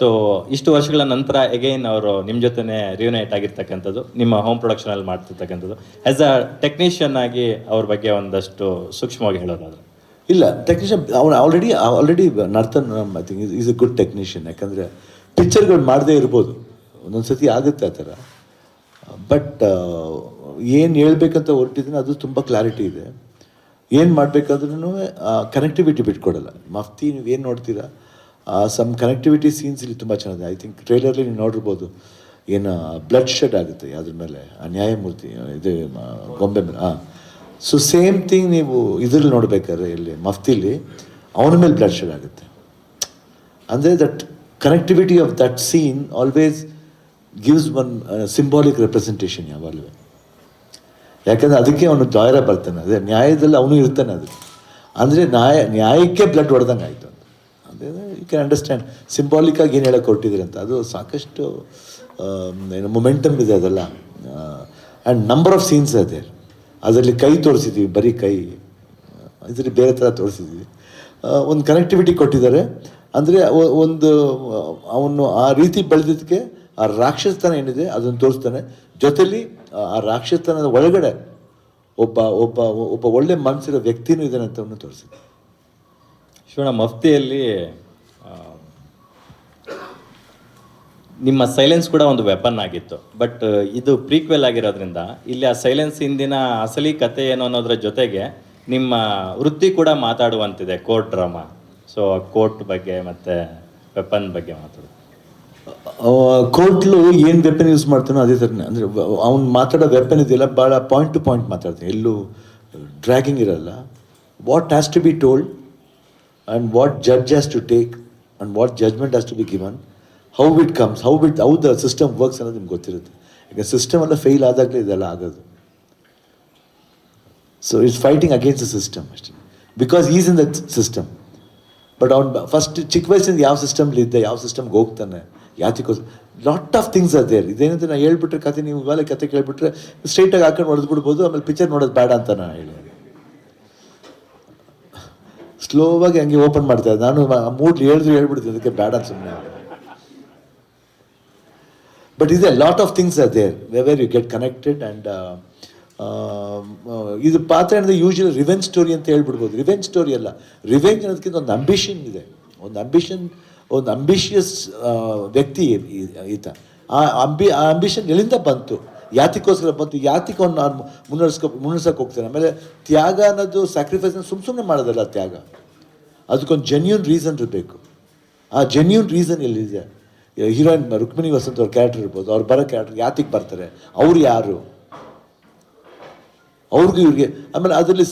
So ಇಷ್ಟು ವರ್ಷಗಳ ನಂತರ ಎಗೈನ್ ಅವರು ನಿಮ್ಮ ಜೊತೆ ರಿಯುನೈಟ್ ಆಗಿರ್ತಕ್ಕಂಥದ್ದು, ನಿಮ್ಮ ಹೋಮ್ ಪ್ರೊಡಕ್ಷನಲ್ಲಿ ಮಾಡ್ತಿರ್ತಕ್ಕಂಥದ್ದು. ಆ್ಯಸ್ ಅ ಟೆಕ್ನಿಷಿಯನ್ ಆಗಿ ಅವ್ರ ಬಗ್ಗೆ ಒಂದಷ್ಟು ಸೂಕ್ಷ್ಮವಾಗಿ ಹೇಳೋದಾದ್ರೆ. ಇಲ್ಲ ಟೆಕ್ನಿಷಿಯನ್ ಅವನು already already Narthan I think is a good technician ಯಾಕಂದರೆ ಪಿಕ್ಚರ್ಗಳು ಮಾಡದೇ ಇರ್ಬೋದು. ಒಂದೊಂದು ಸತಿ ಆಗುತ್ತೆ ಆ ಥರ. ಬಟ್ ಏನು ಹೇಳ್ಬೇಕಂತ ಹೊರಟಿದ್ದೀನಿ, ಅದು ತುಂಬ ಕ್ಲಾರಿಟಿ ಇದೆ. ಏನು ಮಾಡಬೇಕಾದ್ರೂ ಕನೆಕ್ಟಿವಿಟಿ ಬಿಟ್ಕೊಡಲ್ಲ. ಮಫ್ತಿ, ನೀವು ಏನು ನೋಡ್ತೀರಾ? ಸಮ್ ಕನೆಕ್ಟಿವಿಟಿ ಸೀನ್ಸ್ ಇಲ್ಲಿ ತುಂಬ ಚೆನ್ನಾಗಿದೆ. ಐ ಥಿಂಕ್ ಟ್ರೇಲರ್ಲಿ ನೀವು ನೋಡಿರ್ಬೋದು, ಏನು ಬ್ಲಡ್ ಶೆಡ್ ಆಗುತ್ತೆ ಅದ್ರ ಮೇಲೆ. ನ್ಯಾಯಮೂರ್ತಿ, ಇದು ಗೊಂಬೆ ಮೇಲೆ. ಹಾಂ ಸೊ ಸೇಮ್ ಥಿಂಗ್ ನೀವು ಇದ್ರಲ್ಲಿ ನೋಡಬೇಕಾದ್ರೆ ಇಲ್ಲಿ, ಮಫ್ತಿಲಿ, ಅವನ ಮೇಲೆ ಬ್ಲಡ್ ಶೆಡ್ ಆಗುತ್ತೆ. ಅಂದರೆ that connectivity of that scene always gives one symbolic representation ಯಾವಾಗಲೂ. ಯಾಕಂದರೆ ಅದಕ್ಕೆ ಅವನು ದಾಯರ ಬರ್ತಾನೆ. ಅದೇ ನ್ಯಾಯದಲ್ಲಿ ಅವನು ಇರ್ತಾನೆ ಅದು. ಅಂದರೆ ನ್ಯಾಯ, ನ್ಯಾಯಕ್ಕೆ ಬ್ಲಡ್ ಹೊಡೆದಂಗೆ ಆಯಿತು ಯು ಕ್ಯಾನ್ ಅಂಡರ್ಸ್ಟ್ಯಾಂಡ್ ಸಿಂಬಾಲಿಕ್ಕಾಗಿ ಏನು ಹೇಳಕ್ಕೆ ಹೊರಟಿದ್ದೀರಿ ಅಂತ, ಅದು ಸಾಕಷ್ಟು ಏನು ಮೊಮೆಂಟಮ್ ಇದೆ ಅದೆಲ್ಲ. ಆ್ಯಂಡ್ ನಂಬರ್ ಆಫ್ ಸೀನ್ಸ್ ಅದೇ ಅದರಲ್ಲಿ ಕೈ ತೋರಿಸಿದ್ದೀವಿ, ಬರೀ ಕೈ. ಇದರಲ್ಲಿ ಬೇರೆ ಥರ ತೋರಿಸಿದ್ವಿ ಒಂದು ಕನೆಕ್ಟಿವಿಟಿ ಕೊಟ್ಟಿದ್ದಾರೆ. ಅಂದರೆ ಒಂದು, ಅವನು ಆ ರೀತಿ ಬೆಳೆದಿದ್ದಕ್ಕೆ ಆ ರಾಕ್ಷಸತನ ಏನಿದೆ, ಅದನ್ನು ತೋರಿಸ್ತಾನೆ. ಜೊತೆಲಿ, ಆ ರಾಕ್ಷಸತನದ ಒಳಗಡೆ ಒಬ್ಬ ಒಬ್ಬ ಒಬ್ಬ ಒಳ್ಳೆ ಮನಸ್ಸಿರೋ ವ್ಯಕ್ತಿನೂ ಇದ್ದಾನೆ ಅಂತ ತೋರಿಸಿದೆ ಶಿವಣ್ಣ, ಮಫ್ತಿಯಲ್ಲಿ ನಿಮ್ಮ ಸೈಲೆನ್ಸ್ ಕೂಡ ಒಂದು ವೆಪನ್ ಆಗಿತ್ತು. ಬಟ್ ಇದು ಪ್ರೀಕ್ವೆಲ್ ಆಗಿರೋದ್ರಿಂದ ಇಲ್ಲಿ ಆ ಸೈಲೆನ್ಸ್ ಹಿಂದಿನ ಅಸಲಿ ಕತೆ ಏನು ಅನ್ನೋದ್ರ ಜೊತೆಗೆ ನಿಮ್ಮ ವೃತ್ತಿ ಕೂಡ ಮಾತಾಡುವಂತಿದೆ ಕೋರ್ಟ್ ಡ್ರಾಮಾ ಸೊ ಕೋರ್ಟ್ ಬಗ್ಗೆ ಮತ್ತೆ ವೆಪನ್ ಬಗ್ಗೆ ಮಾತಾಡೋದು ಕೋರ್ಟ್ಲು ಏನು ವೆಪನ್ ಯೂಸ್ ಮಾಡ್ತಾನೋ ಅದೇ ಥರನೇ ಅಂದರೆ, ಅವ್ನು ಮಾತಾಡೋ ವೆಪನ್ ಇದೆಯಲ್ಲ ಭಾಳ ಪಾಯಿಂಟ್ ಟು ಪಾಯಿಂಟ್ ಮಾತಾಡ್ತಾನೆ. ಎಲ್ಲೂ ಡ್ರ್ಯಾಗಿಂಗ್ ಇರಲ್ಲ. What has to be told and what judge has to take and what judgment has to be given how it comes how it how the system works ಅನ್ನೋದು ನಿಮ್ಗೆ ಗೊತ್ತಿರುತ್ತೆ. ಈಗ system ಎಲ್ಲ fail ಆದಾಗಲೇ ಇದೆಲ್ಲ ಆಗೋದು. So it's fighting against the system ಅಷ್ಟೇ. Because is in the system but ಅವ್ನು ಫಸ್ಟ್ ಚಿಕ್ಕ ವಯಸ್ಸಿಂದ ಯಾವ ಸಿಸ್ಟಮ್ಲಿದ್ದೆ ಯಾವ ಸಿಸ್ಟಮ್ಗೆ ಹೋಗ್ತಾನೆ ಯಾತಿಗೋಸ್ ಲಾಟ್ ಆಫ್ ಥಿಂಗ್ಸ್ ಅದೇ ಇದೇನಂತ ನಾನು ಹೇಳ್ಬಿಟ್ರೆ ಕತೆ, ನೀವು ಇವಾಗ ಕತೆ ಕೇಳಿಬಿಟ್ರೆ ಸ್ಟ್ರೈಟಾಗಿ ಹಾಕೊಂಡು ಹೊಡೆದ್ಬಿಡ್ಬೋದು, ಆಮೇಲೆ ಪಿಕ್ಚರ್ ನೋಡೋದು ಬೇಡ ಅಂತ ನಾನು ಹೇಳಿ ಸ್ಲೋವಾಗಿ ಹಂಗೆ ಓಪನ್ ಮಾಡ್ತಾ ಇದ್ದೆ. ನಾನು ಮೂಡ್ ಮೂಡ್ಲಿ ಹೇಳಿದ್ರು ಹೇಳ್ಬಿಡ್ತೀನಿ, ಅದಕ್ಕೆ ಬೇಡ ಸುಮ್ಮನೆ ಬಟ್ ಇದೆ ಲಾಟ್ ಆಫ್ ಥಿಂಗ್ಸ್ ಅದೇ where you get connected and ಇದು ಪಾತ್ರ ಅಂದರೆ ಯೂಶಲಿ ರಿವೆಂಜ್ ಸ್ಟೋರಿ ಅಂತ ಹೇಳ್ಬಿಡ್ಬೋದು. ರಿವೆಂಜ್ ಸ್ಟೋರಿ ಅಲ್ಲ. ರಿವೆಂಜ್ ಅನ್ನೋದಕ್ಕಿಂತ ಒಂದು ಅಂಬಿಷನ್ ಇದೆ. ಒಂದು ಅಂಬಿಷನ್ ಒಂದು ಅಂಬಿಷಿಯಸ್ ವ್ಯಕ್ತಿ ಈ- ಈತ. ಆ ಅಂಬಿ ಆ ಅಂಬಿಷನ್ ಎಲ್ಲಿಂದ ಬಂತು? ಯಾತಿಗೋಸ್ಕರ ಬಂತು ಯಾತಿಕವನ್ನು ನಾನು ಮುನ್ನಡೆಸ್ಕೊ, ಮುನ್ನಡೆಸಕ್ಕೆ ಹೋಗ್ತೇನೆ. ಆಮೇಲೆ ತ್ಯಾಗ ಅನ್ನೋದು ಸ್ಯಾಕ್ರಿಫೈಸ್ನ ಸುಮ್ಮ ಸುಮ್ಮನೆ ಮಾಡೋದಲ್ಲ ತ್ಯಾಗ. ಅದಕ್ಕೊಂದು ಜೆನ್ಯೂನ್ ರೀಸನ್ ಇರಬೇಕು. ಆ ಜೆನ್ಯೂನ್ ರೀಸನ್ ಎಲ್ಲಿದೆ? ಹೀರೋಯಿನ್ ರುಕ್ಮಿಣಿ ವಸಂತ ಅವ್ರ ಕ್ಯಾರೆಕ್ಟರ್ ಇರ್ಬೋದು. ಅವ್ರು ಬರೋ ಕ್ಯಾರೆಕ್ಟರ್ ಯಾತಿಗೆ ಬರ್ತಾರೆ? ಅವ್ರು ಯಾರು? ಅವ್ರಿಗೂ ಇವ್ರಿಗೆ, ಆಮೇಲೆ ಅದರಲ್ಲಿ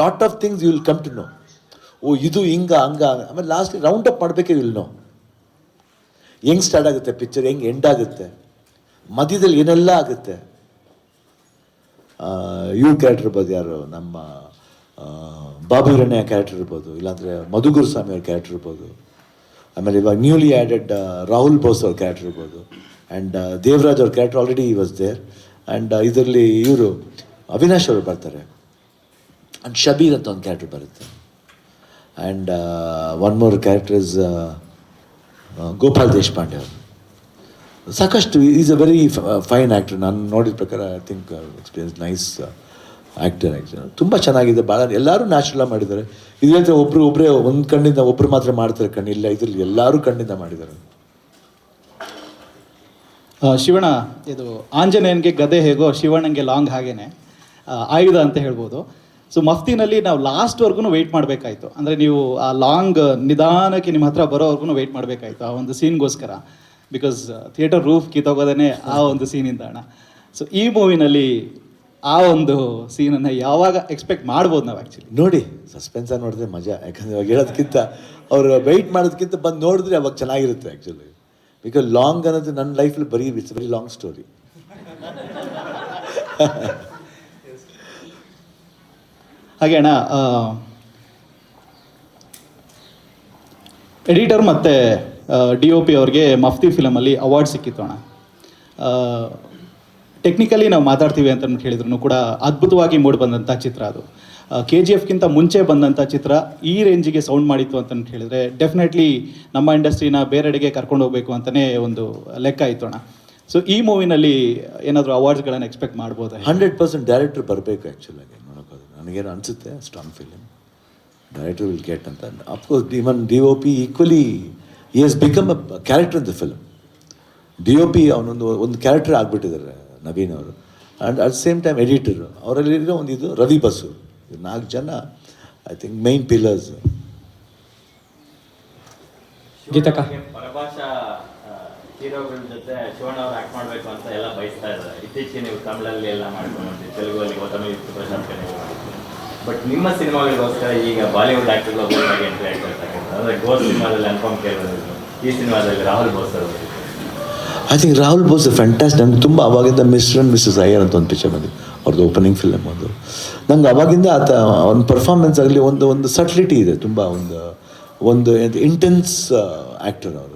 lot of things you will come to know ಓ, ಇದು ಹಿಂಗ, ಹಂಗ ಆಮೇಲೆ ಲಾಸ್ಟ್ ರೌಂಡ್ ಅಪ್ ಮಾಡಬೇಕೇ ವಿಲ್ ನೋ ಹೆಂಗೆ ಸ್ಟಾರ್ಟ್ ಆಗುತ್ತೆ ಪಿಕ್ಚರ್ ಹೆಂಗೆ ಎಂಡ್ ಆಗುತ್ತೆ? ಮಧ್ಯದಲ್ಲಿ ಏನೆಲ್ಲ ಆಗುತ್ತೆ? ಇವ್ರ ಕ್ಯಾರೆಕ್ಟರ್ ಇರ್ಬೋದು ಯಾರು? ನಮ್ಮ ಆ, ಬಾಬು ಹಿರಣ್ಯ ಕ್ಯಾರೆಕ್ಟರ್ ಇರ್ಬೋದು ಇಲ್ಲಾಂದರೆ ಮಧುಗುರು ಸ್ವಾಮಿ ಅವ್ರ ಕ್ಯಾರೆಕ್ಟರ್ ಇರ್ಬೋದು. ಆಮೇಲೆ ಇವಾಗ ನ್ಯೂಲಿ ಆ್ಯಡೆಡ್ ರಾಹುಲ್ ಬೋಸ್ ಅವ್ರ ಕ್ಯಾರೆಕ್ಟರ್ ಇರ್ಬೋದು. ಆ್ಯಂಡ್ ದೇವರಾಜ್ ಅವ್ರ character already was there and ಇದರಲ್ಲಿ ಇವರು ಅವಿನಾಶ್ ಅವರು ಬರ್ತಾರೆ. ಆ್ಯಂಡ್ ಶಬೀರ್ ಅಂತ ಒಂದು ಕ್ಯಾರೆಕ್ಟರ್ ಬರುತ್ತೆ. And one more character is Gopal Deshpande ಅವರು. ಸಾಕಷ್ಟು is a very fine actor ನಾನು ನೋಡಿದ ಪ್ರಕಾರ I think experience nice actor actor ತುಂಬ ಚೆನ್ನಾಗಿದೆ ಭಾಳ ಎಲ್ಲರೂ ನ್ಯಾಚುರಲ್ ಮಾಡಿದ್ದಾರೆ. ಇದು ಹೇಳ್ತಾರೆ ಒಬ್ಬರು ಒಬ್ಬರೇ ಒಂದು ಕಣ್ಣಿಂದ ಒಬ್ಬರು ಮಾತ್ರ ಮಾಡ್ತಾರೆ ಕಣ್ಣಿಲ್ಲ ಇದರಲ್ಲಿ ಎಲ್ಲರೂ ಕಣ್ಣಿಂದ ಮಾಡಿದ್ದಾರೆ. ಶಿವಣ್ಣ, ಇದು ಆಂಜನೇಯನ್ಗೆ ಗದೆ ಹೇಗೋ, ಶಿವಣ್ಣಂಗೆ ಲಾಂಗ್ ಹಾಗೇನೆ. ಆಯುಧ ಅಂತ ಹೇಳ್ಬೋದು. ಸೊ ಮಫ್ತಿನಲ್ಲಿ ನಾವು ಲಾಸ್ಟ್ವರೆಗೂ ವೆಯ್ಟ್ ಮಾಡಬೇಕಾಯ್ತು. ಅಂದರೆ ನೀವು ಆ ಲಾಂಗ್ ನಿಧಾನಕ್ಕೆ ನಿಮ್ಮ ಹತ್ರ ಬರೋವರೆಗೂ ವೆಯ್ಟ್ ಮಾಡಬೇಕಾಯ್ತು, ಆ ಒಂದು ಸೀನ್ಗೋಸ್ಕರ ಬಿಕಾಸ್ ಥಿಯೇಟರ್ ರೂಫ್ ಕಿತ್ತೋಗೋದೇ ಆ ಒಂದು ಸೀನಿಂದ ಅಣ್ಣ. ಸೊ ಈ ಮೂವಿನಲ್ಲಿ ಆ ಒಂದು ಸೀನನ್ನು ಯಾವಾಗ ಎಕ್ಸ್ಪೆಕ್ಟ್ ಮಾಡ್ಬೋದು ನಾವು ಆ್ಯಕ್ಚುಲಿ ನೋಡಿ ಸಸ್ಪೆನ್ಸ ನೋಡಿದ್ರೆ ಮಜಾ. ಯಾಕಂದ್ರೆ ಇವಾಗ ಹೇಳೋದಕ್ಕಿಂತ ಅವರು ವೆಯ್ಟ್ ಮಾಡೋದಕ್ಕಿಂತ ಬಂದು ನೋಡಿದ್ರೆ ಅವಾಗ ಚೆನ್ನಾಗಿರುತ್ತೆ ಆ್ಯಕ್ಚುಲಿ ಬಿಕಾಸ್ ಲಾಂಗ್ ಅನ್ನೋದು ನನ್ನ ಲೈಫಲ್ಲಿ ಬರೀ ಇಟ್ಸ್ ವೆರಿ ಲಾಂಗ್ ಸ್ಟೋರಿ ಹಾಗೆ ಅಣ್ಣ ಎಡಿಟರ್ ಮತ್ತು ಡಿ ಒ ಪಿ ಅವ್ರಿಗೆ ಮಫ್ತಿ ಫಿಲಮಲ್ಲಿ ಅವಾರ್ಡ್ ಸಿಕ್ಕಿತ್ತು ಅಣ್ಣ. ಟೆಕ್ನಿಕಲಿ ನಾವು ಮಾತಾಡ್ತೀವಿ ಅಂತ ಹೇಳಿದ್ರು ಕೂಡ ಅದ್ಭುತವಾಗಿ ಮೂಡಿ ಬಂದಂಥ ಚಿತ್ರ ಅದು. ಕೆ ಜಿ ಎಫ್ಗಿಂತ ಮುಂಚೆ ಬಂದಂಥ ಚಿತ್ರ ಈ ರೇಂಜಿಗೆ ಸೌಂಡ್ ಮಾಡಿತ್ತು ಅಂತ ಹೇಳಿದ್ರೆ ಡೆಫಿನೆಟ್ಲಿ ನಮ್ಮ ಇಂಡಸ್ಟ್ರಿನ ಬೇರೆಡೆಗೆ ಕರ್ಕೊಂಡು ಹೋಗಬೇಕು ಅಂತಲೇ ಒಂದು ಲೆಕ್ಕ ಇತ್ತು ಅಣ್ಣ. ಸೊ ಈ ಮೂವಿನಲ್ಲಿ ಏನಾದರೂ ಅವಾರ್ಡ್ಸ್ಗಳನ್ನು ಎಕ್ಸ್ಪೆಕ್ಟ್ ಮಾಡ್ಬೋದು ಹಂಡ್ರೆಡ್ ಪರ್ಸೆಂಟ್ ಡೈರೆಕ್ಟ್ರ್ ಬರಬೇಕು ಆ್ಯಕ್ಚುಲಾಗಿ ನೋಡೋಕ್ಕೋದ್ರೆ ನನಗೇನು ಅನಿಸುತ್ತೆ strong film director will get ಅಂತ. Of course even D O P equally he has become a character in the film D O P ಅವನೊಂದು ಒಂದು ಕ್ಯಾರೆಕ್ಟರ್ ಆಗಿಬಿಟ್ಟಿದ್ದಾರೆ ನವೀನ್ ಅವರು. And at same time editor ಅವರಲ್ಲಿರೋ ಒಂದು ಇದು ರವಿ ಬಸು. ಇವ್ರು ನಾಲ್ಕು ಜನ ಐ ಥಿಂಕ್ ಮೈನ್ ಪಿಲ್ಲರ್ಸ್ ಗೀತಕ್ಕ. ಪರಭಾಷಾ ಹೀರೋಗಳ ಜೊತೆ ಶಿವಣ್ಣ ಅವ್ರು ಆಕ್ಟ್ ಮಾಡಬೇಕು ಅಂತ ಎಲ್ಲ ಬಯಸ್ತಾ ಇದ್ದಾರೆ. ಇತ್ತೀಚೆಗೆ ನೀವು ತಮಿಳಲ್ಲಿ ಎಲ್ಲ ಮಾಡ್ಕೊಂಡು ತೆಲುಗಲ್ಲಿ ತಮಿಳು ಪ್ರಶಾಂತ್ ನೀವು ಬಟ್ ನಿಮ್ಮ ಸಿನಿಮಾಗಳಿಗೋಸ್ಕರ ಈಗ ಬಾಲಿವುಡ್ ಆಕ್ಟರ್ಗಳು ಎಂಟ್ರಿ ಆಗ್ತಾ ಅಂದರೆ ಸಿನಿಮಾದಲ್ಲಿ ಈ ಸಿನಿಮಾದಲ್ಲಿ ರಾಹುಲ್ ಬೋಸ್ ಅವರು. I think Rahul Bose fantastic ನಂಗೆ ತುಂಬ ಅವಾಗಿಂದ ಮಿಸ್ಟರ್ ಆ್ಯಂಡ್ ಮಿಸ್ಸಸ್ ಅಯ್ಯರ್ ಅಂತ ಒಂದು ಪಿಚರ್ ಬಂದಿದೆ ಅವ್ರದ್ದು ಓಪನಿಂಗ್ ಫಿಲಮ್ ಅದು ನಂಗೆ ಅವಾಗಿಂದ ಆತ ಒಂದು ಪರ್ಫಾರ್ಮೆನ್ಸ್ ಆಗಲಿ ಒಂದು ಒಂದು ಸಟ್ಲಿಟಿ ಇದೆ. ತುಂಬ ಒಂದು ಒಂದು ಇಂಟೆನ್ಸ್ ಆ್ಯಕ್ಟರ್ ಅವರು.